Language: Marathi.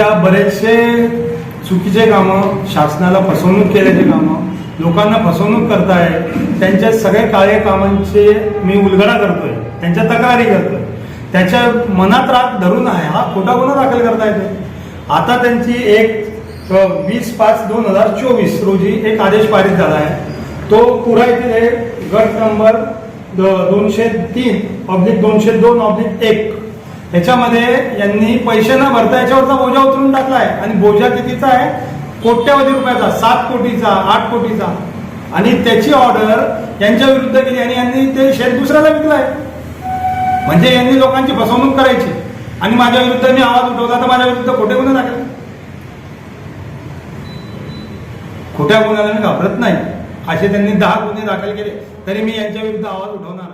यांच्या बरेचसे चुकीचे कामं शासनाला फसवणूक केल्याचे कामं लोकांना फसवणूक करताय त्यांच्या सगळ्या काळे कामांचे मी उलगडा करतोय त्यांच्या तक्रारी करतोय. त्याच्या मनात राग धरून आहे हा खोटा गुन्हा दाखल करता येतो आता त्यांची एक वीस पाच दोन हजार चोवीस रोजी एक आदेश पारित झाला आहे. तो पुरा येथील गट नंबर दोनशे तीन ऑब्लिक दोनशे दोन ऑब्लिक एक ह्याच्यामध्ये यांनी पैसे न भरता याच्यावरचा बोजा उचलून टाकला आहे आणि बोजा कितीचा आहे? कोट्यावधी रुपयाचा सात कोटीचा आठ कोटीचा. आणि त्याची ऑर्डर यांच्या विरुद्ध केली आणि यांनी ते शेत दुसऱ्याला विकलाय. म्हणजे यांनी लोकांची फसवणूक करायची. आणि माझ्या विरुद्ध मी आवाज उठवला तर माझ्या विरुद्ध खोटे गुन्हे दाखल. खोट्या गुन्ह्याला मी घाबरत नाही. असे त्यांनी दहा गुन्हे दाखल केले. तरी मी यांच्या विरुद्ध आवाज उठवणार